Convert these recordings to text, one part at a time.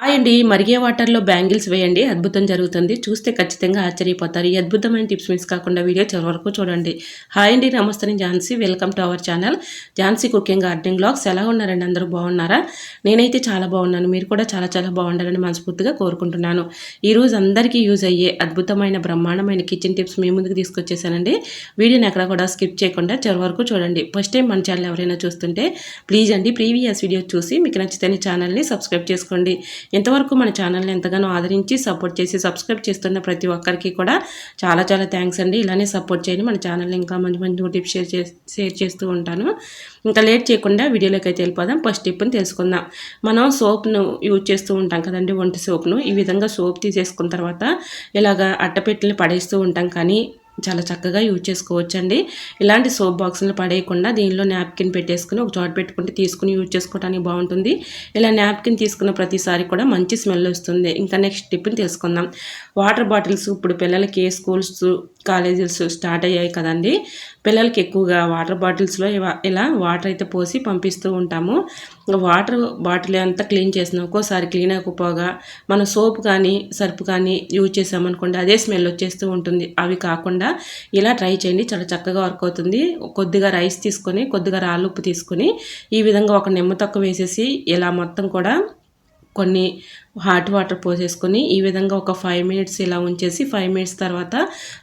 Hi అండి. మరిగే వాటర్లో బ్యాంగిల్స్ వేయండి. అద్భుతం జరుగుతుంది. చూస్తే ఖచ్చితంగా ఆశ్చర్యపోతారు. ఈ అద్భుతమైన టిప్స్ మిస్ కాకుండా వీడియో చివరి వరకు చూడండి. హాయ్ అండి. నమస్తే Jhansi. Welcome to our channel. Jhansi cooking gardening blogs. ఎలా ఉన్నారండి? అందరూ బాగున్నారా? నేనైతే చాలా బాగున్నాను. మీరు కూడా చాలా చాలా బాగుండాలని మనస్ఫూర్తిగా కోరుకుంటున్నాను. ఈరోజు అందరికీ యూజ్ అయ్యే అద్భుతమైన బ్రహ్మాండమైన కిచెన్ టిప్స్ మీ ముందుకు తీసుకొచ్చేసానండి. వీడియోని ఎక్కడ కూడా స్కిప్ చేయకుండా చివరి వరకు చూడండి. ఫస్ట్ టైం మన ఛానల్ ఎవరైనా చూస్తుంటే ప్లీజ్ అండి. ప్రీవియస్ వీడియో చూసి మీకు నచ్చితే ఛానల్ని సబ్స్క్రైబ్ చేసుకోండి. ఇంతవరకు మన ఛానల్ని ఎంతగానో ఆదరించి సపోర్ట్ చేసి సబ్స్క్రైబ్ చేస్తున్న ప్రతి ఒక్కరికి కూడా చాలా చాలా థ్యాంక్స్ అండి. ఇలానే సపోర్ట్ చేయండి. మన ఛానల్ని ఇంకా మంచి మంచి టిప్స్ షేర్ చే షేర్ చేస్తూ ఉంటాను. ఇంకా లేట్ చేయకుండా వీడియోలోకి అయితే వెళ్ళిపోదాం. ఫస్ట్ టిప్ని తెలుసుకుందాం. మనం సోప్ను యూజ్ చేస్తూ ఉంటాం కదండి ఒంటి సోప్ను. ఈ విధంగా సోప్ తీసేసుకున్న తర్వాత ఇలాగ అట్టపెట్టెలు పడేస్తూ ఉంటాం కానీ చాలా చక్కగా యూజ్ చేసుకోవచ్చండి. ఇలాంటి సోప్ బాక్సులు పడేయకుండా దీనిలో నాప్కిన్ పెట్టేసుకుని ఒక చోట పెట్టుకుంటే తీసుకుని యూజ్ చేసుకోవడానికి బాగుంటుంది. ఇలా నాప్కిన్ తీసుకున్న ప్రతిసారి కూడా మంచి స్మెల్ వస్తుంది. ఇంకా నెక్స్ట్ టిప్ని తెలుసుకుందాం వాటర్ బాటిల్స్ ఇప్పుడు పిల్లలకి స్కూల్స్ కాలేజెస్ స్టార్ట్ అయ్యాయి కదండి. పిల్లలకి ఎక్కువగా వాటర్ బాటిల్స్లో ఇలా వాటర్ అయితే పోసి పంపిస్తూ ఉంటాము. వాటర్ బాటిల్ అంతా క్లీన్ చేసిన ఒక్కోసారి క్లీన్ అవ్వకపోగా మన సోప్ కానీ సర్ఫ్ కానీ యూజ్ చేసామనుకోండి అదే స్మెల్ వచ్చేస్తూ ఉంటుంది. అవి కాకుండా ఇలా ట్రై చేయండి. చాలా చక్కగా వర్క్ అవుతుంది. కొద్దిగా రైస్ తీసుకొని కొద్దిగా రాళ్ళు ఉప్పు తీసుకొని ఈ విధంగా ఒక నిమ్మ తొక్క వేసేసి ఇలా మొత్తం కూడా కొన్ని హాట్ వాటర్ పోసేసుకొని ఈ విధంగా ఒక ఫైవ్ మినిట్స్ ఇలా ఉంచేసి ఫైవ్ మినిట్స్ తర్వాత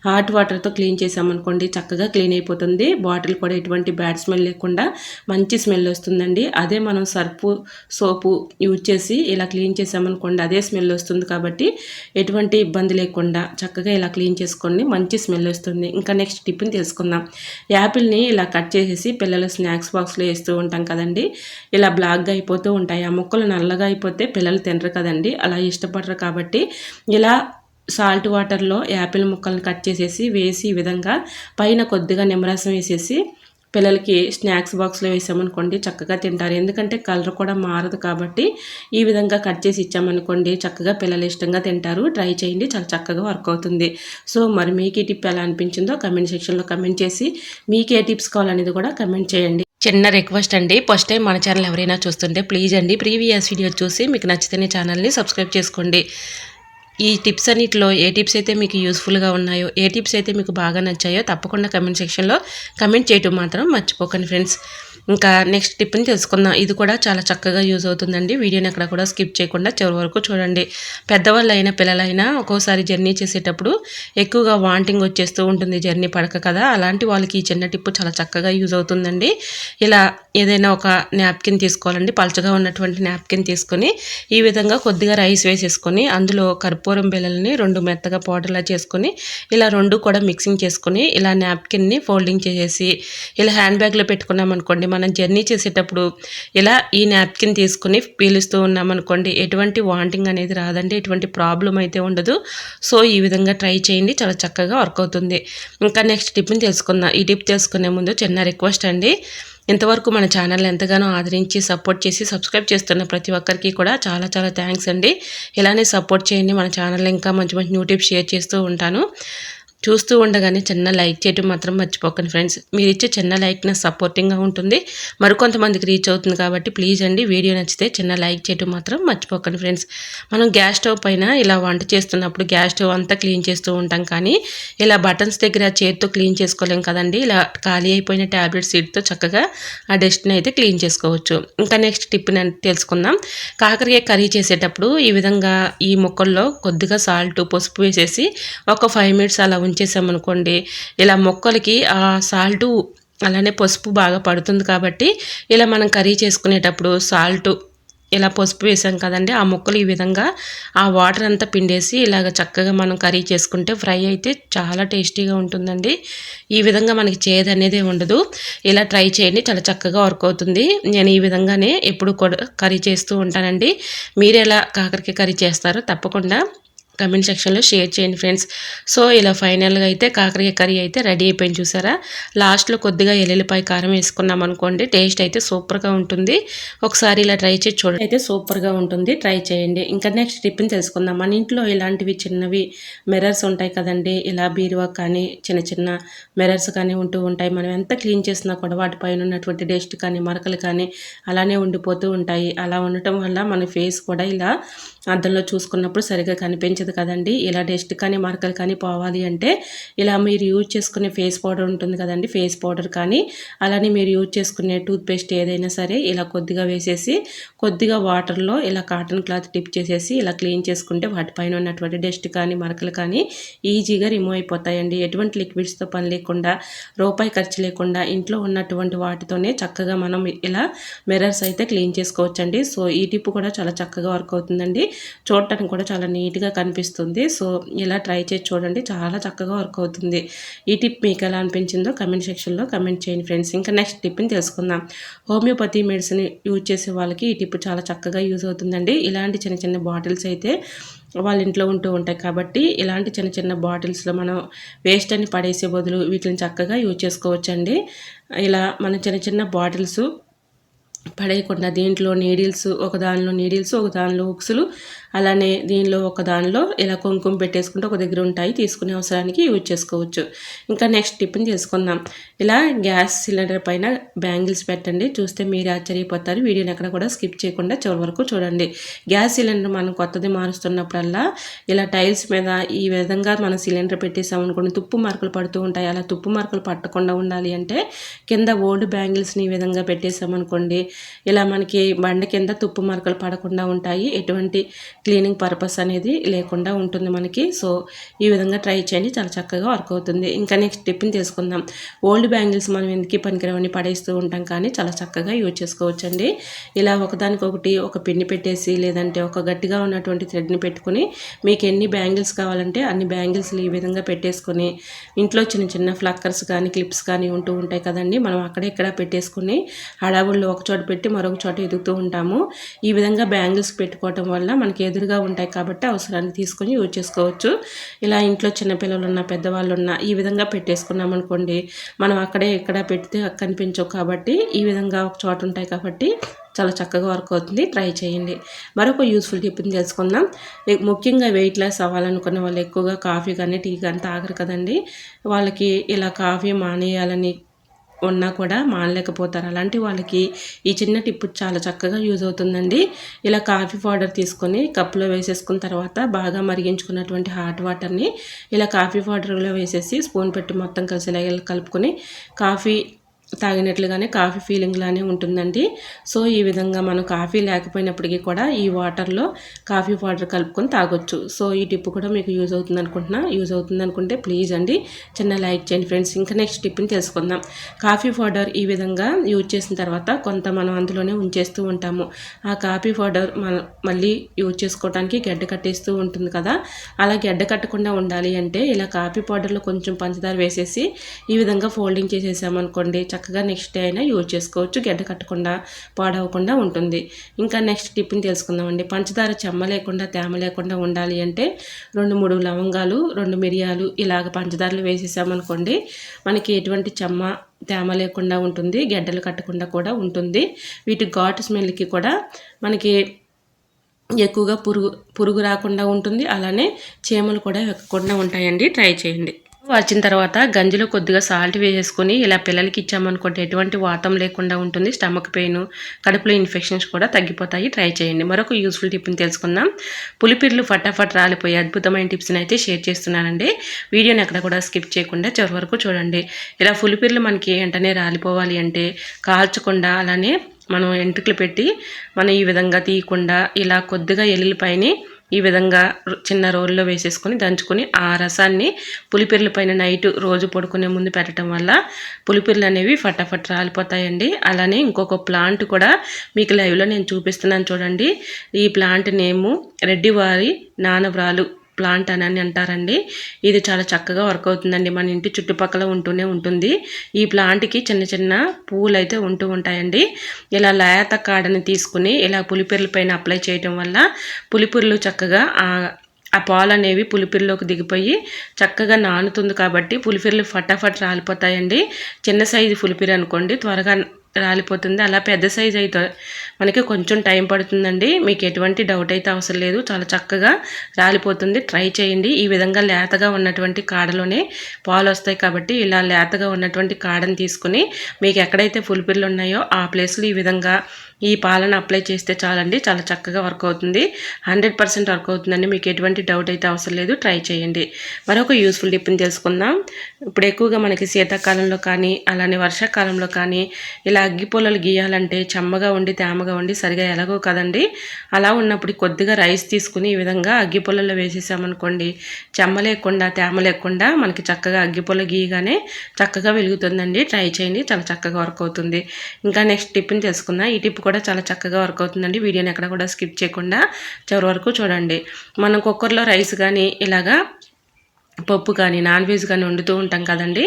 హాట్ వాటర్తో క్లీన్ చేసామనుకోండి చక్కగా క్లీన్ అయిపోతుంది. బాటిల్ కూడా ఎటువంటి బ్యాడ్ స్మెల్ లేకుండా మంచి స్మెల్ వస్తుందండి. అదే మనం సర్పు సోపు యూజ్ చేసి ఇలా క్లీన్ చేసామనుకోండి అదే స్మెల్ వస్తుంది కాబట్టి ఎటువంటి ఇబ్బంది లేకుండా చక్కగా ఇలా క్లీన్ చేసుకోండి మంచి స్మెల్ వస్తుంది. ఇంకా నెక్స్ట్ టిఫిన్ తెలుసుకుందాం. యాపిల్ని ఇలా కట్ చేసేసి పిల్లల స్నాక్స్ బాక్స్లో వేస్తూ ఉంటాం కదండి. ఇలా బ్లాక్గా అయిపోతూ ఉంటాయి. ఆ ముక్కలు నల్లగా అయిపోతే పిల్లలు తినరు కదండి. కదండి అలా ఇష్టపడరు కాబట్టి ఇలా సాల్ట్ వాటర్లో యాపిల్ ముక్కలను కట్ చేసేసి వేసి ఈ విధంగా పైన కొద్దిగా నిమ్మరసం వేసేసి పిల్లలకి స్నాక్స్ బాక్స్లో వేసామనుకోండి చక్కగా తింటారు. ఎందుకంటే కలర్ కూడా మారదు కాబట్టి ఈ విధంగా కట్ చేసి ఇచ్చామనుకోండి చక్కగా పిల్లలు ఇష్టంగా తింటారు. ట్రై చేయండి. చాలా చక్కగా వర్క్ అవుతుంది. సో మరి మీకు ఈ టిప్ ఎలా అనిపించిందో కమెంట్ సెక్షన్లో కమెంట్ చేసి మీకు ఏ టిప్స్ కావాలనేది కూడా కమెంట్ చేయండి. చిన్న రిక్వెస్ట్ అండి. ఫస్ట్ టైం మన ఛానల్ ఎవరైనా చూస్తుంటే ప్లీజ్ అండి ప్రీవియస్ వీడియో చూసి మీకు నచ్చితేనే ఛానల్ని సబ్స్క్రైబ్ చేసుకోండి. ఈ టిప్స్ అన్నిటిలో ఏ టిప్స్ అయితే మీకు యూస్ఫుల్గా ఉన్నాయో ఏ టిప్స్ అయితే మీకు బాగా నచ్చాయో తప్పకుండా కమెంట్ సెక్షన్లో కమెంట్ చేయటం మాత్రం మర్చిపోకండి ఫ్రెండ్స్ ఇంకా నెక్స్ట్ టిప్ని తెలుసుకుందాం. ఇది కూడా చాలా చక్కగా యూజ్ అవుతుందండి. వీడియోని అక్కడ కూడా స్కిప్ చేయకుండా చివరి వరకు చూడండి. పెద్దవాళ్ళు అయినా పిల్లలైనా ఒక్కోసారి జర్నీ చేసేటప్పుడు ఎక్కువగా వాంటింగ్ వచ్చేస్తూ ఉంటుంది జర్నీ పడక కదా. అలాంటి వాళ్ళకి ఈ చిన్న టిప్పు చాలా చక్కగా యూజ్ అవుతుందండి. ఇలా ఏదైనా ఒక నాప్కిన్ తీసుకోవాలండి. పలచగా ఉన్నటువంటి నాప్కిన్ తీసుకొని ఈ విధంగా కొద్దిగా రైస్ వేసేసుకొని అందులో కర్పూరం బిళ్ళల్ని రెండు మెత్తగా పౌడర్లా చేసుకొని ఇలా రెండు కూడా మిక్సింగ్ చేసుకొని ఇలా నాప్కిన్ని ఫోల్డింగ్ చేసేసి ఇలా హ్యాండ్ బ్యాగ్లో పెట్టుకున్నాం అనుకోండి మనం జర్నీ చేసేటప్పుడు ఇలా ఈ నాప్కిన్ తీసుకుని పీలుస్తూ ఉన్నామనుకోండి ఎటువంటి వాంటింగ్ అనేది రాదండి ఎటువంటి ప్రాబ్లం అయితే ఉండదు. సో ఈ విధంగా ట్రై చేయండి చాలా చక్కగా వర్క్ అవుతుంది. ఇంకా నెక్స్ట్ టిప్ని తెలుసుకుందాం. ఈ టిప్ తెలుసుకునే ముందు చిన్న రిక్వెస్ట్ అండి. ఇంతవరకు మన ఛానల్ ఎంతగానో ఆదరించి సపోర్ట్ చేసి సబ్స్క్రైబ్ చేస్తున్న ప్రతి ఒక్కరికి కూడా చాలా చాలా థ్యాంక్స్ అండి. ఇలానే సపోర్ట్ చేయండి మన ఛానల్ ఇంకా మంచి మంచి న్యూ టిప్స్ షేర్ చేస్తూ ఉంటాను. చూస్తూ ఉండగానే చిన్న లైక్ చేయటం మాత్రం మర్చిపోకండి ఫ్రెండ్స్. మీరు ఇచ్చే చిన్న లైక్ నా సపోర్టింగ్గా ఉంటుంది. మరికొంతమందికి రీచ్ అవుతుంది కాబట్టి ప్లీజ్ అండి వీడియో నచ్చితే చిన్న లైక్ చేయటం మాత్రం మర్చిపోకండి ఫ్రెండ్స్. మనం గ్యాస్ స్టవ్ పైన ఇలా వంట చేస్తున్నప్పుడు గ్యాస్ స్టవ్ అంతా క్లీన్ చేస్తూ ఉంటాం కానీ ఇలా బటన్స్ దగ్గర చేతితో క్లీన్ చేసుకోలేం కదండి. ఇలా ఖాళీ అయిపోయిన ట్యాబ్లెట్ సీట్తో చక్కగా ఆ డస్ట్ని అయితే క్లీన్ చేసుకోవచ్చు. ఇంకా నెక్స్ట్ టిప్ తెలుసుకుందాం. కాకరకాయ కర్రీ చేసేటప్పుడు ఈ విధంగా ఈ ముక్కల్లో కొద్దిగా సాల్ట్ పసుపు వేసేసి ఒక ఫైవ్ మినిట్స్ అలా ఉంచేసామనుకోండి ఇలా మొక్కలకి ఆ సాల్టు అలానే పసుపు బాగా పడుతుంది కాబట్టి ఇలా మనం కర్రీ చేసుకునేటప్పుడు సాల్ట్ ఇలా పసుపు వేసాం కదండి ఆ ముక్కలు ఈ విధంగా ఆ వాటర్ అంతా పిండేసి ఇలాగ చక్కగా మనం కర్రీ చేసుకుంటే ఫ్రై అయితే చాలా టేస్టీగా ఉంటుందండి. ఈ విధంగా మనకి చేదు అనేది ఉండదు. ఇలా ట్రై చేయండి చాలా చక్కగా వర్క్ అవుతుంది. నేను ఈ విధంగానే ఎప్పుడు కూడా కర్రీ చేస్తూ ఉంటానండి. మీరు ఎలా కాకరకాయ కర్రీ చేస్తారో తప్పకుండా కమెంట్ సెక్షన్లో షేర్ చేయండి ఫ్రెండ్స్ సో ఇలా ఫైనల్గా అయితే కాకరకాయ కర్రీ అయితే రెడీ అయిపోయింది చూసారా? లాస్ట్లో కొద్దిగా ఎల్లుల్లిపాయ కారం వేసుకున్నాం అనుకోండి టేస్ట్ అయితే సూపర్గా ఉంటుంది. ఒకసారి ఇలా ట్రై చేసి చూడండి. అయితే సూపర్గా ఉంటుంది ట్రై చేయండి. ఇంకా నెక్స్ట్ టిఫిన్ తెలుసుకుందాం. మన ఇంట్లో ఇలాంటివి చిన్నవి మిర్రర్స్ ఉంటాయి కదండి. ఇలా బీరువా కానీ చిన్న చిన్న మిర్రర్స్ కానీ ఉంటూ ఉంటాయి. మనం ఎంత క్లీన్ చేసినా కూడా వాటిపైన ఉన్నటువంటి డస్ట్ కానీ మరకలు కానీ అలానే ఉండిపోతూ ఉంటాయి. అలా ఉండటం వల్ల మన ఫేస్ కూడా ఇలా అద్దంలో చూసుకున్నప్పుడు సరిగ్గా కనిపించదు కదండి. ఇలా డస్ట్ కానీ మరకలు కానీ పోవాలి అంటే ఇలా మీరు యూజ్ చేసుకునే ఫేస్ పౌడర్ ఉంటుంది కదండి. ఫేస్ పౌడర్ కానీ అలానే మీరు యూజ్ చేసుకునే టూత్పేస్ట్ ఏదైనా సరే ఇలా కొద్దిగా వేసేసి కొద్దిగా వాటర్లో ఇలా కాటన్ క్లాత్ టిప్ చేసేసి ఇలా క్లీన్ చేసుకుంటే వాటిపైన ఉన్నటువంటి డస్ట్ కానీ మరకలు కానీ ఈజీగా రిమూవ్ అయిపోతాయండి. ఎటువంటి లిక్విడ్స్తో పని లేకుండా రూపాయి ఖర్చు లేకుండా ఇంట్లో ఉన్నటువంటి వాటితోనే చక్కగా మనం ఇలా మిర్రర్స్ అయితే క్లీన్ చేసుకోవచ్చండి. సో ఈ టిప్ కూడా చాలా చక్కగా వర్క్ అవుతుందండి. చూడటానికి కూడా చాలా నీట్గా కనిపిస్తుంది. సో ఇలా ట్రై చేసి చూడండి. చాలా చక్కగా వర్క్ అవుతుంది. ఈ టిప్ మీకు ఎలా అనిపించిందో కమెంట్ సెక్షన్లో కమెంట్ చేయండి ఫ్రెండ్స్. ఇంకా నెక్స్ట్ టిప్ని తెలుసుకుందాం. హోమియోపతి మెడిసిన్ యూజ్ చేసే వాళ్ళకి ఈ టిప్ చాలా చక్కగా యూజ్ అవుతుందండి. ఇలాంటి చిన్న చిన్న బాటిల్స్ అయితే వాళ్ళ ఇంట్లో ఉంటూ ఉంటాయి కాబట్టి ఇలాంటి చిన్న చిన్న బాటిల్స్లో మనం వేస్ట్ అని పడేసే బదులు వీటిని చక్కగా యూజ్ చేసుకోవచ్చండి. ఇలా మనం చిన్న చిన్న బాటిల్స్ పడేయకుండా దీంట్లో నీడిల్స్ ఒక దానిలో నీడిల్స్ ఒక దానిలో హుక్స్లు అలానే దీనిలో ఒక దానిలో ఇలా కుంకుమ పెట్టేసుకుంటే ఒక దగ్గర ఉంటాయి తీసుకునే అవసరానికి యూజ్ చేసుకోవచ్చు. ఇంకా నెక్స్ట్ టిప్ని చేసుకుందాం. ఇలా గ్యాస్ సిలిండర్ పైన బ్యాంగిల్స్ పెట్టండి. చూస్తే మీరు ఆశ్చర్యపోతారు. వీడియోని ఎక్కడ కూడా స్కిప్ చేయకుండా చివరి వరకు చూడండి. గ్యాస్ సిలిండర్ మనం కొత్తది మారుస్తున్నప్పుడల్లా ఇలా టైల్స్ మీద ఈ విధంగా మనం సిలిండర్ పెట్టేసామనుకోండి తుప్పు మార్కులు పడుతూ ఉంటాయి. అలా తుప్పు మార్కులు పట్టకుండా ఉండాలి అంటే కింద ఓల్డ్ బ్యాంగిల్స్ని ఈ విధంగా పెట్టేసామనుకోండి ఇలా మనకి బండ కింద తుప్పు మరకలు పడకుండా ఉంటాయి. ఎటువంటి క్లీనింగ్ పర్పస్ అనేది లేకుండా ఉంటుంది మనకి. సో ఈ విధంగా ట్రై చేయండి. చాలా చక్కగా వర్క్ అవుతుంది. ఇంకా నెక్స్ట్ టిప్ని తెలుసుకుందాం. ఓల్డ్ బ్యాంగిల్స్ మనం ఎందుకు పనికిరవని పడేస్తూ ఉంటాం కానీ చాలా చక్కగా యూజ్ చేసుకోవచ్చండి. ఇలా ఒకదానికొకటి ఒక పిన్ని పెట్టేసి లేదంటే ఒక గట్టిగా ఉన్నటువంటి థ్రెడ్ని పెట్టుకుని మీకు ఎన్ని బ్యాంగిల్స్ కావాలంటే అన్ని బ్యాంగిల్స్ని ఈ విధంగా పెట్టేసుకొని ఇంట్లో చిన్న చిన్న ఫ్లక్కర్స్ కానీ క్లిప్స్ కానీ ఉంటూ ఉంటాయి కదండి. మనం అక్కడ ఇక్కడ పెట్టేసుకుని హడావుల్లో ఒక చోట పెట్టి మరొక చోట ఎదుగుతూ ఉంటాము. ఈ విధంగా బ్యాంగిల్స్ పెట్టుకోవటం వల్ల మనకి ఎదురుగా ఉంటాయి కాబట్టి అవసరాన్ని తీసుకొని యూజ్ చేసుకోవచ్చు. ఇలా ఇంట్లో చిన్నపిల్లలు ఉన్న పెద్దవాళ్ళు ఉన్న ఈ విధంగా పెట్టేసుకున్నాం అనుకోండి మనం అక్కడే ఇక్కడ పెడితే కనిపించవు కాబట్టి ఈ విధంగా ఒక చోట ఉంటాయి కాబట్టి చాలా చక్కగా వర్క్ అవుతుంది. ట్రై చేయండి. మరొక యూస్ఫుల్ టిప్ని తెలుసుకుందాం. ముఖ్యంగా వెయిట్ లాస్ అవ్వాలనుకున్న వాళ్ళు ఎక్కువగా కాఫీ కానీ టీ కానీ తాగరు కదండి. వాళ్ళకి ఇలా కాఫీ మానేయాలని ఉన్నా కూడా మానలేకపోతారు. అలాంటి వాళ్ళకి ఈ చిన్న టిప్ చాలా చక్కగా యూజ్ అవుతుందండి. ఇలా కాఫీ పౌడర్ తీసుకొని కప్లో వేసేసుకున్న తర్వాత బాగా మరిగించుకున్నటువంటి హాట్ వాటర్ని ఇలా కాఫీ పౌడర్లో వేసేసి స్పూన్ పెట్టి మొత్తం కలిసి కలుపుకొని కాఫీ తాగినట్లుగానే కాఫీ ఫీలింగ్ లానే ఉంటుందండి. సో ఈ విధంగా మనం కాఫీ లేకపోయినప్పటికీ కూడా ఈ వాటర్లో కాఫీ పౌడర్ కలుపుకొని తాగొచ్చు. సో ఈ టిప్ కూడా మీకు యూజ్ అవుతుంది అనుకుంటున్నా యూజ్ అవుతుంది అనుకుంటే ప్లీజ్ అండి చిన్న లైక్ చేయండి ఫ్రెండ్స్. ఇంకా నెక్స్ట్ టిప్ని తెలుసుకుందాం. కాఫీ పౌడర్ ఈ విధంగా యూజ్ చేసిన తర్వాత కొంత మనం అందులోనే ఉంచేస్తూ ఉంటాము. ఆ కాఫీ పౌడర్ మన మళ్ళీ యూజ్ చేసుకోవడానికి గడ్డ కట్టేస్తూ ఉంటుంది కదా. అలా గడ్డ కట్టకుండా ఉండాలి అంటే ఇలా కాఫీ పౌడర్లో కొంచెం పంచదార వేసేసి ఈ విధంగా ఫోల్డింగ్ చేసేసామనుకోండి చక్కగా నెక్స్ట్ డే అయినా యూజ్ చేసుకోవచ్చు. గడ్డ కట్టకుండా పాడవకుండా ఉంటుంది. ఇంకా నెక్స్ట్ టిప్ని తెలుసుకుందామండి. పంచదార చెమ్మ లేకుండా తేమ లేకుండా ఉండాలి అంటే రెండు మూడు లవంగాలు రెండు మిరియాలు ఇలాగ పంచదారలు వేసేసామనుకోండి మనకి ఎటువంటి చెమ్మ తేమ లేకుండా ఉంటుంది. గడ్డలు కట్టకుండా కూడా ఉంటుంది. వీటి ఘాటు స్మెల్కి కూడా మనకి ఎక్కువగా పురుగు పురుగు రాకుండా ఉంటుంది. అలానే చీమలు కూడా ఎక్కకుండా ఉంటాయండి. ట్రై చేయండి. వచ్చిన తర్వాత గంజిలో కొద్దిగా సాల్ట్ వేసేసుకొని ఇలా పిల్లలకి ఇచ్చామనుకోండి ఎటువంటి వాతం లేకుండా ఉంటుంది స్టమక్ పెయిన్ కడుపులో ఇన్ఫెక్షన్స్ కూడా తగ్గిపోతాయి. ట్రై చేయండి. మరొక యూస్ఫుల్ టిప్ని తెలుసుకుందాం. పులిపిర్లు ఫటాఫట్ రాలిపోయి అద్భుతమైన టిప్స్ని అయితే షేర్ చేస్తున్నానండి. వీడియోని ఎక్కడ కూడా స్కిప్ చేయకుండా చివరి వరకు చూడండి. ఇలా పులిపిర్లు మనకి వెంటనే రాలిపోవాలి అంటే కాల్చకుండా అలానే మనం ఎంట్రుకలు పెట్టి మనం ఈ విధంగా తీయకుండా ఇలా కొద్దిగా ఎల్లుల్లిపాయని ఈ విధంగా చిన్న రోల్లో వేసేసుకొని దంచుకొని ఆ రసాన్ని పులిపిర్ల పైన నైట్ రోజు పడుకునే ముందు పెట్టడం వల్ల పులిపిర్లు అనేవి ఫటాఫట్ రాలిపోతాయండి. అలానే ఇంకొక ప్లాంట్ కూడా మీకు లైవ్లో నేను చూపిస్తున్నాను చూడండి. ఈ ప్లాంట్ నేము రెడ్డివారి నానవ్రాలు ప్లాంట్ అని అంటారండి. ఇది చాలా చక్కగా వర్క్ అవుతుందండి. మన ఇంటి చుట్టుపక్కల ఉంటూనే ఉంటుంది. ఈ ప్లాంట్కి చిన్న చిన్న పువ్వులు అయితే ఉంటూ ఉంటాయండి. ఇలా లేత కాడని తీసుకుని ఇలా పులిపిర్ల పైన అప్లై చేయటం వల్ల పులిపిర్లు చక్కగా ఆ పాలు అనేవి పులిపిరిలోకి దిగిపోయి చక్కగా నానుతుంది కాబట్టి పులిపిర్లు ఫటాఫట్ రాలిపోతాయండి. చిన్న సైజు పులిపిరి అనుకోండి. త్వరగా రాలిపోతుంది. అలా పెద్ద సైజ్ అయితే మనకి కొంచెం టైం పడుతుందండి. మీకు ఎటువంటి డౌట్ అయితే అవసరం లేదు. చాలా చక్కగా రాలిపోతుంది. ట్రై చేయండి. ఈ విధంగా లేతగా ఉన్నటువంటి కాడలోనే పాలు వస్తాయి కాబట్టి ఇలా లేతగా ఉన్నటువంటి కాడని తీసుకుని మీకు ఎక్కడైతే ఫుల్పిర్లు ఉన్నాయో ఆ ప్లేస్లో ఈ విధంగా ఈ పాలను అప్లై చేస్తే చాలండి. చాలా చక్కగా వర్క్ అవుతుంది. హండ్రెడ్ పర్సెంట్ వర్క్ అవుతుందండి. మీకు ఎటువంటి డౌట్ అయితే అవసరం లేదు. ట్రై చేయండి. మరొక యూస్ఫుల్ టిప్ని తెలుసుకుందాం. ఇప్పుడు ఎక్కువగా మనకి శీతాకాలంలో కానీ అలానే వర్షాకాలంలో కానీ ఇలా అగ్గిపొలలు గీయాలంటే చెమ్మగా ఉండి తేమగా ఉండి సరిగా ఎలాగో కదండి. అలా ఉన్నప్పుడు కొద్దిగా రైస్ తీసుకుని ఈ విధంగా అగ్గిపూలలో వేసేసామనుకోండి చెమ్మ లేకుండా తేమ లేకుండా మనకి చక్కగా అగ్గిపొల గీయగానే చక్కగా వెలుగుతుందండి. ట్రై చేయండి. చాలా చక్కగా వర్క్ అవుతుంది. ఇంకా నెక్స్ట్ టిప్ని తెలుసుకుందాం. ఈ టిప్ కూడా చాలా చక్కగా వర్క్ అవుతుందండి. వీడియోని ఎక్కడ కూడా స్కిప్ చేయకుండా చివరి వరకు చూడండి. మనం కుక్కర్లో రైస్ కానీ ఇలాగా పప్పు కానీ నాన్ వెజ్ కానీ వండుతూ ఉంటాం కదండి.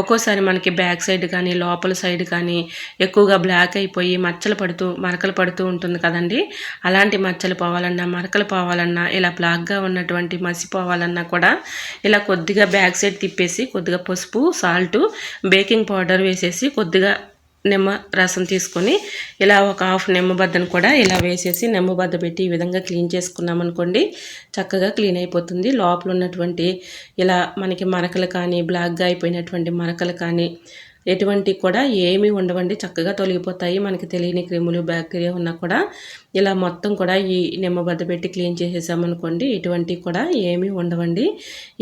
ఒక్కోసారి మనకి బ్యాక్ సైడ్ కానీ లోపల సైడ్ కానీ ఎక్కువగా బ్లాక్ అయిపోయి మచ్చలు పడుతూ మరకలు పడుతూ ఉంటుంది కదండి. అలాంటి మచ్చలు పోవాలన్నా మరకలు పోవాలన్నా ఇలా బ్లాక్గా ఉన్నటువంటి మసి పోవాలన్నా కూడా ఇలా కొద్దిగా బ్యాక్ సైడ్ తిప్పేసి కొద్దిగా పసుపు సాల్ట్ బేకింగ్ పౌడర్ వేసేసి కొద్దిగా నిమ్మ రసం తీసుకొని ఇలా ఒక హాఫ్ నిమ్మబద్దను కూడా ఇలా వేసేసి నిమ్మబద్ద పెట్టి ఈ విధంగా క్లీన్ చేసుకున్నామనుకోండి చక్కగా క్లీన్ అయిపోతుంది. లోపల ఉన్నటువంటి ఇలా మనకి మరకలు కానీ బ్లాక్గా అయిపోయినటువంటి మరకలు కానీ ఎటువంటి కూడా ఏమీ ఉండవండి. చక్కగా తొలగిపోతాయి. మనకి తెలియని క్రిములు బ్యాక్టీరియా ఉన్నా కూడా ఇలా మొత్తం కూడా ఈ నిమ్మబద్ద పెట్టి క్లీన్ చేసేసామనుకోండి ఇటువంటివి కూడా ఏమీ ఉండవండి.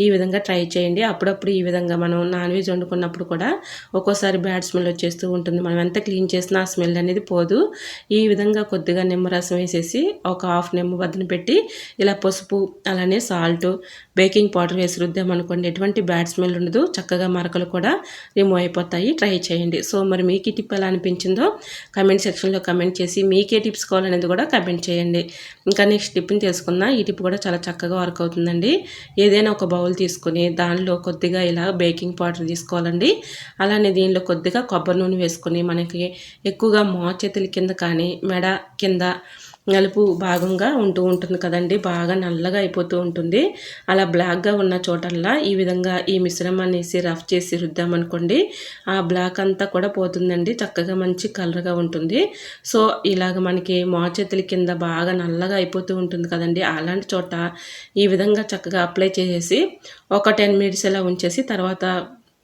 ఈ విధంగా ట్రై చేయండి. అప్పుడప్పుడు ఈ విధంగా మనం నాన్ వెజ్ వండుకున్నప్పుడు కూడా ఒక్కోసారి బ్యాడ్ స్మెల్ వచ్చేస్తూ ఉంటుంది. మనం ఎంత క్లీన్ చేసినా ఆ స్మెల్ అనేది పోదు. ఈ విధంగా కొద్దిగా నిమ్మరసం వేసేసి ఒక హాఫ్ నిమ్మబద్దను పెట్టి ఇలా పసుపు అలానే సాల్ట్ బేకింగ్ పౌడర్ వేసి రుద్దామనుకోండి ఎటువంటి బ్యాడ్ స్మెల్ ఉండదు. చక్కగా మరకలు కూడా రిమూవ్ అయిపోతాయి. ట్రై చేయండి. సో మరి మీకు ఈ టిప్ ఎలా అనిపించిందో కమెంట్ సెక్షన్లో కమెంట్ చేసి మీకే టిప్స్ కావాలనేది కూడా కమెంట్ చేయండి. ఇంకా నెక్స్ట్ టిప్ని తీసుకున్న ఈ టిప్ కూడా చాలా చక్కగా వర్క్ అవుతుందండి. ఏదైనా ఒక బౌల్ తీసుకుని దానిలో కొద్దిగా ఇలా బేకింగ్ పౌడర్ తీసుకోవాలండి. అలానే దీనిలో కొద్దిగా కొబ్బరి నూనె వేసుకొని మనకి ఎక్కువగా మోచేతుల కింద కానీ మెడ కింద నలుపు భాగంగా ఉంటూ ఉంటుంది కదండి. బాగా నల్లగా అయిపోతూ ఉంటుంది. అలా బ్లాక్గా ఉన్న చోటల్లా ఈ విధంగా ఈ మిశ్రమాన్ని వేసి రఫ్ చేసి రుద్దామనుకోండి ఆ బ్లాక్ అంతా కూడా పోతుందండి. చక్కగా మంచి కలర్గా ఉంటుంది. సో ఇలాగ మనకి మోచేతుల కింద బాగా నల్లగా అయిపోతూ ఉంటుంది కదండి. అలాంటి చోట ఈ విధంగా చక్కగా అప్లై చేసేసి ఒక టెన్ మినిట్స్ ఇలా ఉంచేసి తర్వాత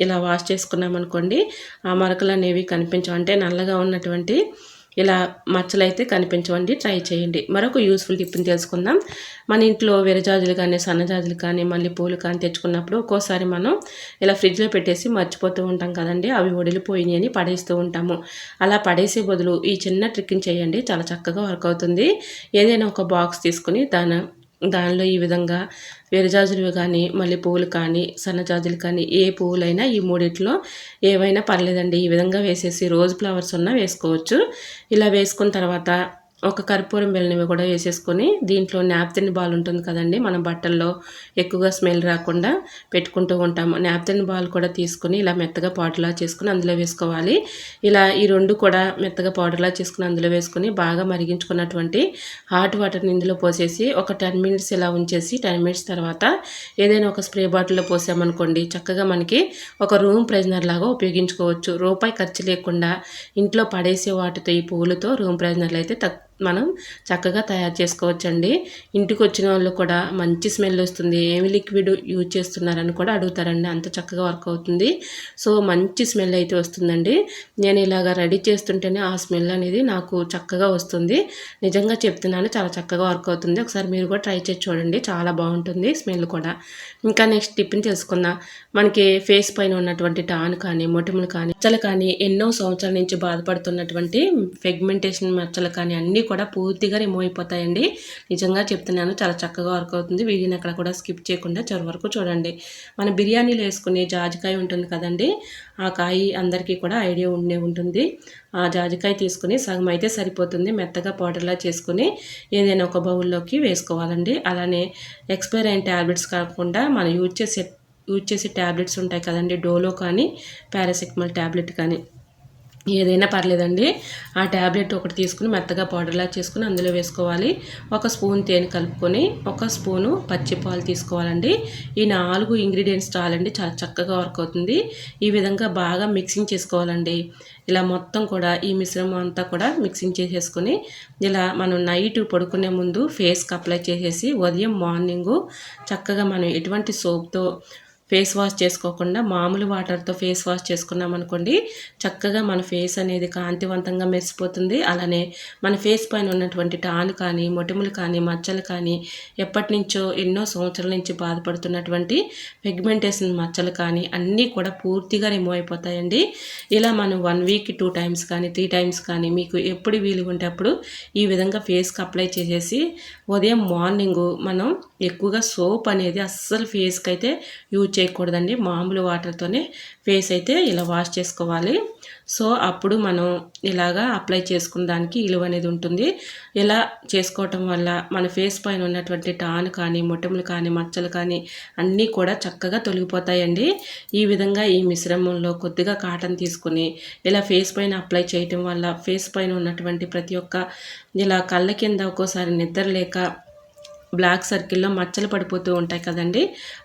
ఇలా వాష్ చేసుకున్నామనుకోండి ఆ మరకలు అనేవి కనిపించవు. అంటే నల్లగా ఉన్నటువంటి ఇలా మచ్చలు అయితే కనిపించవండి. ట్రై చేయండి. మరొక యూస్ఫుల్ టిప్ని తెలుసుకుందాం. మన ఇంట్లో విరజాజులు కానీ సన్నజాజులు కానీ మళ్ళీ పూలు కానీ తెచ్చుకున్నప్పుడు ఒక్కోసారి మనం ఇలా ఫ్రిడ్జ్లో పెట్టేసి మర్చిపోతూ ఉంటాం కదండి. అవి వడిలిపోయినాయి అని పడేస్తూ ఉంటాము. అలా పడేసే బదులు ఈ చిన్న ట్రిక్ని చేయండి. చాలా చక్కగా వర్క్ అవుతుంది. ఏదైనా ఒక బాక్స్ తీసుకుని దాని దానిలో ఈ విధంగా విరజాజులు కానీ మళ్ళీ పువ్వులు కానీ సన్నజాజులు కానీ ఏ పువ్వులైనా ఈ మూడిట్లో ఏవైనా పర్లేదండి. ఈ విధంగా వేసేసి రోజ్ ఫ్లవర్స్ ఉన్నా వేసుకోవచ్చు. ఇలా వేసుకున్న తర్వాత ఒక కర్పూరం బెల్లనివి కూడా వేసేసుకొని దీంట్లో నాప్తిన్ బాల్ ఉంటుంది కదండి మనం బట్టల్లో ఎక్కువగా స్మెల్ రాకుండా పెట్టుకుంటూ ఉంటాము. నాప్తిన్ బాల్ కూడా తీసుకుని ఇలా మెత్తగా పౌడర్లా చేసుకుని అందులో వేసుకోవాలి. ఇలా ఈ రెండు కూడా మెత్తగా పౌడర్లా చేసుకుని అందులో వేసుకొని బాగా మరిగించుకున్నటువంటి హాట్ వాటర్ని ఇందులో పోసేసి ఒక టెన్ మినిట్స్ ఇలా ఉంచేసి టెన్ మినిట్స్ తర్వాత ఏదైనా ఒక స్ప్రే బాటిల్లో పోసామనుకోండి చక్కగా మనకి ఒక రూమ్ ప్రెజనర్ లాగా ఉపయోగించుకోవచ్చు. రూపాయి ఖర్చు లేకుండా ఇంట్లో పడేసే వాటితో ఈ పువ్వులతో రూమ్ ప్రెజనర్లు అయితే తక్కువ మనం చక్కగా తయారు చేసుకోవచ్చండి. ఇంటికి వచ్చిన వాళ్ళు కూడా మంచి స్మెల్ వస్తుంది ఏమి లిక్విడ్ యూజ్ చేస్తున్నారని కూడా అడుగుతారండి. అంత చక్కగా వర్క్ అవుతుంది. సో మంచి స్మెల్ అయితే వస్తుందండి. నేను ఇలాగ రెడీ చేస్తుంటేనే ఆ స్మెల్ అనేది నాకు చక్కగా వస్తుంది. నిజంగా చెప్తున్నాను చాలా చక్కగా వర్క్ అవుతుంది. ఒకసారి మీరు కూడా ట్రై చేసి చూడండి చాలా బాగుంటుంది స్మెల్ కూడా. ఇంకా నెక్స్ట్ టిప్ని తెలుసుకుందాం. మనకి ఫేస్ పైన ఉన్నటువంటి టాన్ కానీ మొటిములు కానీ మచ్చలు కానీ ఎన్నో సంవత్సరాల నుంచి బాధపడుతున్నటువంటి ఫెగ్మెంటేషన్ మచ్చలు కానీ అన్నీ కూడా పూర్తిగా రిమూవ్ అయిపోతాయండి. నిజంగా చెప్తున్నాను చాలా చక్కగా వర్క్ అవుతుంది. వీడియోని అక్కడ కూడా స్కిప్ చేయకుండా చివరి వరకు చూడండి. మన బిర్యానీలో వేసుకునే జాజికాయ ఉంటుంది కదండి ఆ కాయ అందరికీ కూడా ఐడియా ఉండే ఉంటుంది. ఆ జాజికాయ తీసుకుని సగం అయితే సరిపోతుంది. మెత్తగా పౌడర్లా చేసుకుని ఏదైనా ఒక బౌల్లోకి వేసుకోవాలండి. అలానే ఎక్స్పైర్ అయిన ట్యాబ్లెట్స్ కాకుండా మనం యూజ్ చేసే యూజ్ చేసే ట్యాబ్లెట్స్ ఉంటాయి కదండి డోలో కానీ పారాసిటమాల్ ట్యాబ్లెట్ కానీ. ఏదైనా పర్లేదండి. ఆ ట్యాబ్లెట్ ఒకటి తీసుకుని మెత్తగా పౌడర్లా చేసుకుని అందులో వేసుకోవాలి. ఒక స్పూన్ తేనె కలుపుకొని ఒక స్పూను పచ్చి పాలు తీసుకోవాలండి. ఈ నాలుగు ఇంగ్రీడియంట్స్ చాలండి. చాలా చక్కగా వర్క్ అవుతుంది. ఈ విధంగా బాగా మిక్సింగ్ చేసుకోవాలండి. ఇలా మొత్తం కూడా ఈ మిశ్రమం అంతా కూడా మిక్సింగ్ చేసేసుకొని ఇలా మనం నైట్ పడుకునే ముందు ఫేస్కి అప్లై చేసేసి ఉదయం మార్నింగు చక్కగా మనం ఎటువంటి సోప్తో ఫేస్ వాష్ చేసుకోకుండా మామూలు వాటర్తో ఫేస్ వాష్ చేసుకున్నాం అనుకోండి చక్కగా మన ఫేస్ అనేది కాంతివంతంగా మెరిసిపోతుంది. అలానే మన ఫేస్ పైన ఉన్నటువంటి టాన్ కానీ మొటిములు కానీ మచ్చలు కానీ ఎప్పటి నుంచో ఎన్నో సంవత్సరాల నుంచి బాధపడుతున్నటువంటి పిగ్మెంటేషన్ మచ్చలు కానీ అన్నీ కూడా పూర్తిగా రిమూవ్ అయిపోతాయండి. ఇలా మనం వన్ వీక్ టూ టైమ్స్ కానీ త్రీ టైమ్స్ కానీ మీకు ఎప్పుడు వీలుగా ఉంటే అప్పుడు ఈ విధంగా ఫేస్కి అప్లై చేసేసి ఉదయం మార్నింగు మనం ఎక్కువగా సోప్ అనేది అస్సలు ఫేస్కి అయితే యూజ్ చేయకూడదండి. మామూలు వాటర్తోనే ఫేస్ అయితే ఇలా వాష్ చేసుకోవాలి. సో అప్పుడు మనం ఇలాగా అప్లై చేసుకున్న దానికి ఇలువ అనేది ఉంటుంది. ఇలా చేసుకోవటం వల్ల మన ఫేస్ పైన ఉన్నటువంటి టాన్ కానీ మొటములు కానీ మచ్చలు కానీ అన్నీ కూడా చక్కగా తొలగిపోతాయండి. ఈ విధంగా ఈ మిశ్రమంలో కొద్దిగా కాటన్ తీసుకుని ఇలా ఫేస్ పైన అప్లై చేయటం వల్ల ఫేస్ పైన ఉన్నటువంటి ప్రతి ఒక్క ఇలా కళ్ళ కింద ఒక్కోసారి నిద్ర లేక బ్లాక్ సర్కిల్లో మచ్చలు పడిపోతూ ఉంటాయి కదండి.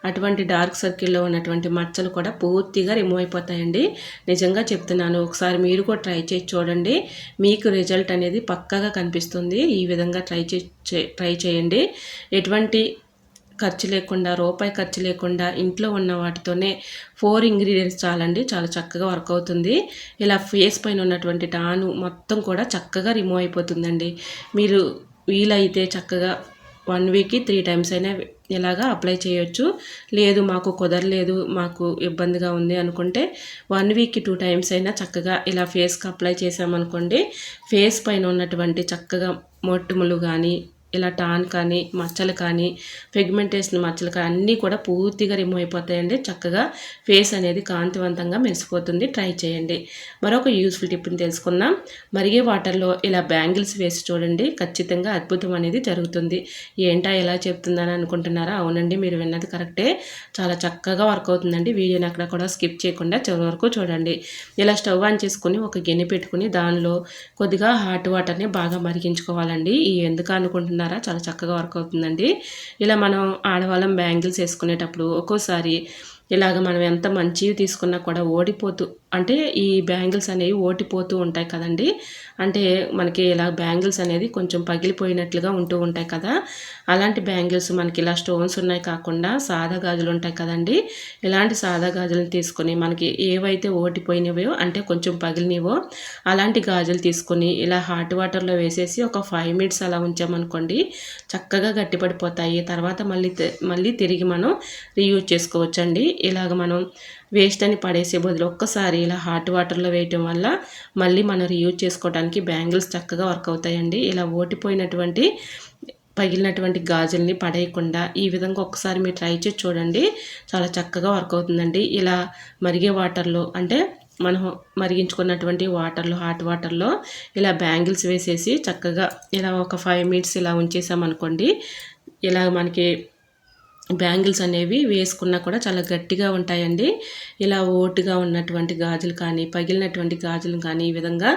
అటువంటి డార్క్ సర్కిల్లో ఉన్నటువంటి మచ్చలు కూడా పూర్తిగా రిమూవ్ అయిపోతాయండి. నిజంగా చెప్తున్నాను ఒకసారి మీరు కూడా ట్రై చేసి చూడండి. మీకు రిజల్ట్ అనేది పక్కాగా కనిపిస్తుంది. ఈ విధంగా ట్రై చే ట్రై చేయండి. ఎటువంటి ఖర్చు లేకుండా రూపాయి ఖర్చు లేకుండా ఇంట్లో ఉన్న వాటితోనే ఫోర్ ఇంగ్రీడియంట్స్ చాలండి. చాలా చక్కగా వర్క్ అవుతుంది. ఇలా ఫేస్ పైన ఉన్నటువంటి టాను మొత్తం కూడా చక్కగా రిమూవ్ అయిపోతుందండి. మీరు వీలైతే చక్కగా వన్ వీక్కి త్రీ టైమ్స్ అయినా ఇలాగా అప్లై చేయొచ్చు. లేదు మాకు కుదరలేదు మాకు ఇబ్బందిగా ఉంది అనుకుంటే వన్ వీక్కి టూ టైమ్స్ అయినా చక్కగా ఇలా ఫేస్కి అప్లై చేసామనుకోండి ఫేస్ పైన ఉన్నటువంటి చక్కగా మొట్టుములు కానీ ఇలా టాన్ కానీ మచ్చలు కానీ ఫెగ్మెంటేషన్ మచ్చలు కానీ అన్నీ కూడా పూర్తిగా రిమూవ్ అయిపోతాయండి. చక్కగా ఫేస్ అనేది కాంతివంతంగా మెరిసిపోతుంది. ట్రై చేయండి. మరొక యూస్ఫుల్ టిప్ని తెలుసుకుందాం. మరిగే వాటర్లో ఇలా బ్యాంగిల్స్ వేసి చూడండి. ఖచ్చితంగా అద్భుతం అనేది జరుగుతుంది. ఏంటా ఎలా చెప్తుందని అనుకుంటున్నారా? అవునండి మీరు విన్నది కరెక్టే చాలా చక్కగా వర్క్ అవుతుందండి. వీడియోని అక్కడ కూడా స్కిప్ చేయకుండా చివరి వరకు చూడండి. ఇలా స్టవ్ ఆన్ చేసుకుని ఒక గిన్నె పెట్టుకుని దానిలో కొద్దిగా హాట్ వాటర్ని బాగా మరిగించుకోవాలండి. ఈ ఎందుకు అనుకుంటున్నారు అనుకుంటున్నారా చాలా చక్కగా వర్క్ అవుతుందండి. ఇలా మనం ఆడవాళ్ళం బ్యాంగిల్స్ వేసుకునేటప్పుడు ఒక్కోసారి ఇలాగ మనం ఎంత మంచివి తీసుకున్నా కూడా ఓడిపోతూ అంటే ఈ బ్యాంగిల్స్ అనేవి ఓటిపోతూ ఉంటాయి కదండి. అంటే మనకి ఇలా బ్యాంగిల్స్ అనేది కొంచెం పగిలిపోయినట్లుగా ఉంటూ ఉంటాయి కదా. అలాంటి బ్యాంగిల్స్ మనకి ఇలా స్టోన్స్ ఉన్నాయి కాకుండా సాదా గాజులు ఉంటాయి కదండి. ఇలాంటి సాదా గాజులను తీసుకొని మనకి ఏవైతే ఓటిపోయినవో అంటే కొంచెం పగిలినవో అలాంటి గాజులు తీసుకొని ఇలా హాట్ వాటర్లో వేసేసి ఒక ఫైవ్ మినిట్స్ అలా ఉంచామనుకోండి చక్కగా గట్టిపడిపోతాయి. తర్వాత మళ్ళీ మళ్ళీ తిరిగి మనం రీయూజ్ చేసుకోవచ్చండి. ఇలాగ మనం వేస్ట్ అని పడేసే బదులు ఒక్కసారి ఇలా హాట్ వాటర్లో వేయటం వల్ల మళ్ళీ మనం రీయూజ్ చేసుకోవడానికి బ్యాంగిల్స్ చక్కగా వర్క్ అవుతాయండి. ఇలా ఓటిపోయినటువంటి పగిలినటువంటి గాజుల్ని పడేయకుండా ఈ విధంగా ఒకసారి మీరు ట్రై చేసి చూడండి. చాలా చక్కగా వర్క్ అవుతుందండి. ఇలా మరిగే వాటర్లో అంటే మనం మరిగించుకున్నటువంటి వాటర్లో హాట్ వాటర్లో ఇలా బ్యాంగిల్స్ వేసేసి చక్కగా ఇలా ఒక ఫైవ్ మినిట్స్ ఇలా ఉంచేసామనుకోండి ఇలా మనకి బ్యాంగిల్స్ అనేవి వేసుకున్నా కూడా చాలా గట్టిగా ఉంటాయండి. ఇలా ఓటుగా ఉన్నటువంటి గాజులు కానీ పగిలినటువంటి గాజులు కానీ ఈ విధంగా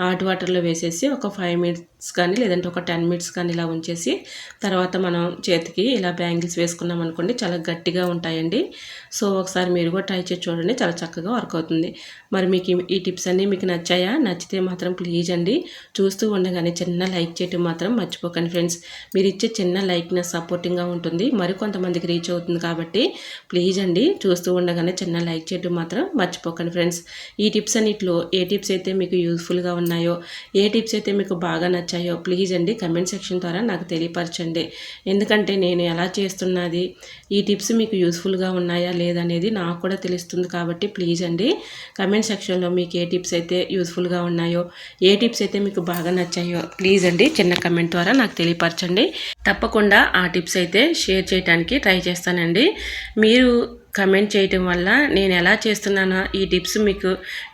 హాట్ వాటర్లో వేసేసి ఒక ఫైవ్ మినిట్స్ కానీ లేదంటే ఒక టెన్ మినిట్స్ కానీ ఇలా ఉంచేసి తర్వాత మనం చేతికి ఇలా బ్యాంగిల్స్ వేసుకున్నాం అనుకోండి చాలా గట్టిగా ఉంటాయండి. సో ఒకసారి మీరు కూడా ట్రై చేసి చూడండి. చాలా చక్కగా వర్క్ అవుతుంది. మరి మీకు ఈ టిప్స్ అన్నీ మీకు నచ్చాయా? నచ్చితే మాత్రం ప్లీజ్ అండి. చూస్తూ ఉండగానే చిన్న లైక్ చేయటం మాత్రం మర్చిపోకండి ఫ్రెండ్స్. మీరు ఇచ్చే చిన్న లైక్ నా సపోర్టింగ్గా ఉంటుంది. మరికొంతమందికి రీచ్ అవుతుంది కాబట్టి ప్లీజ్ అండి. చూస్తూ ఉండగానే చిన్న లైక్ చేయటం మాత్రం మర్చిపోకండి ఫ్రెండ్స్. ఈ టిప్స్ అన్నిట్లో ఏ టిప్స్ అయితే మీకు యూస్ఫుల్గా ఉన్నాయో ఏ టిప్స్ అయితే మీకు బాగా నచ్చాయో ప్లీజ్ అండి కమెంట్ సెక్షన్ ద్వారా నాకు తెలియపరచండి. ఎందుకంటే నేను ఎలా చేస్తున్నది ఈ టిప్స్ మీకు యూస్ఫుల్గా ఉన్నాయా లేదనేది నాకు కూడా తెలుస్తుంది కాబట్టి ప్లీజ్ అండి కమెంట్ సెక్షన్లో మీకు ఏ టిప్స్ అయితే యూస్ఫుల్గా ఉన్నాయో ఏ టిప్స్ అయితే మీకు బాగా నచ్చాయో ప్లీజ్ అండి చిన్న కమెంట్ ద్వారా నాకు తెలియపరచండి. తప్పకుండా ఆ టిప్స్ అయితే షేర్ చేయడానికి ట్రై చేస్తానండి. మీరు కమెంట్ చేయటం వల్ల నేను ఎలా చేస్తున్నానో? ఈ టిప్స్ మీకు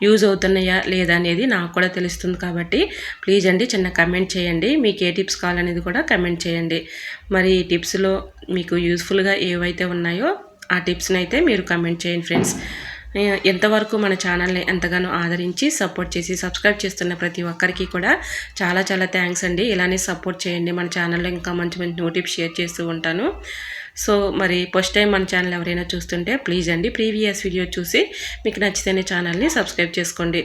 యూజ్ అవుతున్నాయా? లేదా? అనేది నాకు కూడా తెలుస్తుంది కాబట్టి ప్లీజ్ అండి చిన్న కమెంట్ చేయండి. మీకు ఏ టిప్స్ కావాలనేది కూడా కమెంట్ చేయండి. మరి ఈ టిప్స్లో మీకు యూస్ఫుల్గా ఏవైతే ఉన్నాయో ఆ టిప్స్ని అయితే మీరు కమెంట్ చేయండి ఫ్రెండ్స్ ఎంతవరకు మన ఛానల్ని ఎంతగానో ఆదరించి సపోర్ట్ చేసి సబ్స్క్రైబ్ చేస్తున్న ప్రతి ఒక్కరికి కూడా చాలా చాలా థ్యాంక్స్ అండి. ఇలానే సపోర్ట్ చేయండి. మన ఛానల్లో ఇంకా మంచి మంచి నోటిఫ్ షేర్ చేస్తూ ఉంటాను. సో మరి ఫస్ట్ టైం మన ఛానల్ ఎవరైనా చూస్తుంటే ప్లీజ్ అండి ప్రీవియస్ వీడియో చూసి మీకు నచ్చితేనే ఛానల్ని సబ్స్క్రైబ్ చేసుకోండి.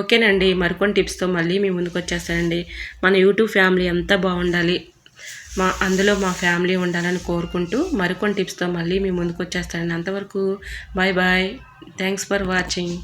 ఓకేనండి మరికొన్ని టిప్స్తో మళ్ళీ మీ ముందుకు వచ్చేస్తానండి. మన యూట్యూబ్ ఫ్యామిలీ అంతా బాగుండాలి మా అందులో మా ఫ్యామిలీ ఉండాలని కోరుకుంటూ మరికొన్ని టిప్స్తో మళ్ళీ మీ ముందుకు వచ్చేస్తానండి. అంతవరకు bye bye thanks for watching